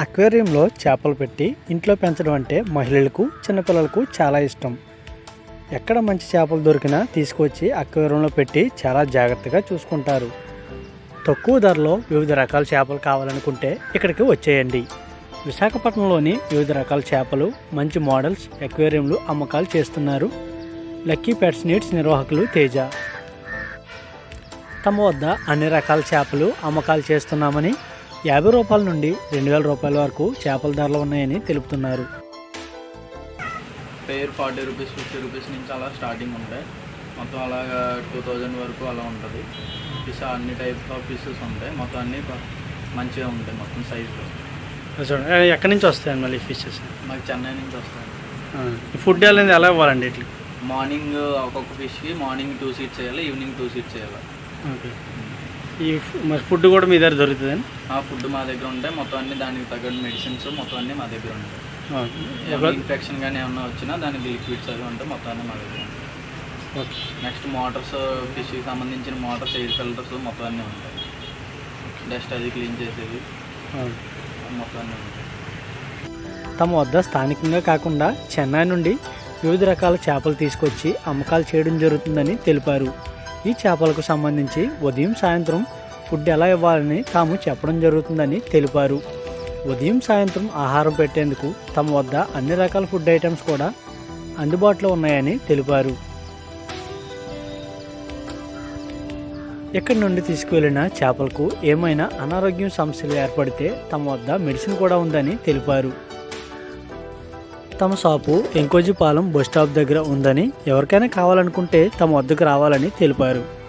అక్వేరియంలో చేపలు పెట్టి ఇంట్లో పెంచడం అంటే మహిళలకు చిన్నపిల్లలకు చాలా ఇష్టం. ఎక్కడ మంచి చేపలు దొరికినా తీసుకొచ్చి అక్వేరియంలో పెట్టి చాలా జాగ్రత్తగా చూసుకుంటారు. తక్కువ ధరలో వివిధ రకాల చేపలు కావాలనుకుంటే ఇక్కడికి వచ్చేయండి. విశాఖపట్నంలోని వివిధ రకాల చేపలు మంచి మోడల్స్ అక్వేరియంలు అమ్మకాలు చేస్తున్నారు. లక్కీ పెట్స్ నీడ్స్ నిర్వాహకులు తేజ. తమ వద్ద అన్ని రకాల చేపలు అమ్మకాలు చేస్తున్నామని యాభై రూపాయల నుండి రెండు వేల రూపాయల వరకు చేపల ధరలు ఉన్నాయని తెలుపుతున్నారు. Per forty rupees fifty rupees నుంచి అలా స్టార్టింగ్ ఉంటాయి మొత్తం అలాగా టూ థౌజండ్ వరకు అలా ఉంటుంది. ఫిష్ అన్ని టైప్ ఆఫ్ ఫిషెస్ ఉంటాయి. మొత్తం అన్నీ మంచిగా ఉంటాయి మొత్తం సైజులో చూడండి. ఎక్కడి నుంచి వస్తాయండి మళ్ళీ ఫిషెస్ మాకు చెన్నై నుంచి వస్తాయి. ఫుడ్ అనేది ఎలా ఇవ్వాలండి ఇట్లా మార్నింగ్ ఒక్కొక్క ఫిష్కి మార్నింగ్ టూ సీట్స్ చేయాలి ఈవినింగ్ టూ సీట్స్ చేయాలి. ఓకే. ఈ మరి ఫుడ్ కూడా మీ దగ్గర దొరుకుతుందండి ఫుడ్ మా దగ్గర ఉంటాయి. మొత్తం అన్ని దానికి తగ్గట్టు మెడిసిన్స్ మొత్తం అన్నీ మా దగ్గర ఉంటాయి. ఇన్ఫెక్షన్ కానీ ఏమన్నా వచ్చినా దానికి లిక్విడ్స్ అవి ఉంటాయి మొత్తం అన్నీ మా దగ్గర ఉంటాయి. ఓకే. నెక్స్ట్ మోటార్స్ ఫిష్కి సంబంధించిన మోటార్స్ ఎయిర్ ఫిల్టర్స్ మొత్తం అన్నీ ఉంటాయి. డస్ట్ అది క్లీన్ చేసేది. మొత్తం అన్నీ ఉంటాయి. తమ వద్ద స్థానికంగా కాకుండా చెన్నై నుండి వివిధ రకాల చేపలు తీసుకొచ్చి అమ్మకాలు చేయడం జరుగుతుందని తెలిపారు. ఈ చేపలకు సంబంధించి ఉదయం సాయంత్రం ఫుడ్ ఎలా ఇవ్వాలని తాము చెప్పడం జరుగుతుందని తెలిపారు. ఉదయం సాయంత్రం ఆహారం పెట్టేందుకు తమ వద్ద అన్ని రకాల ఫుడ్ ఐటమ్స్ కూడా అందుబాటులో ఉన్నాయని తెలిపారు. ఇక్కడి నుండి తీసుకువెళ్ళిన చేపలకు ఏమైనా అనారోగ్యం సమస్యలు ఏర్పడితే తమ వద్ద మెడిసిన్ కూడా ఉందని తెలిపారు. తమ షాపు ఎంకోజిపాలెం బస్ స్టాప్ దగ్గర ఉందని ఎవరికైనా కావాలనుకుంటే తమ వద్దకు రావాలని తెలిపారు.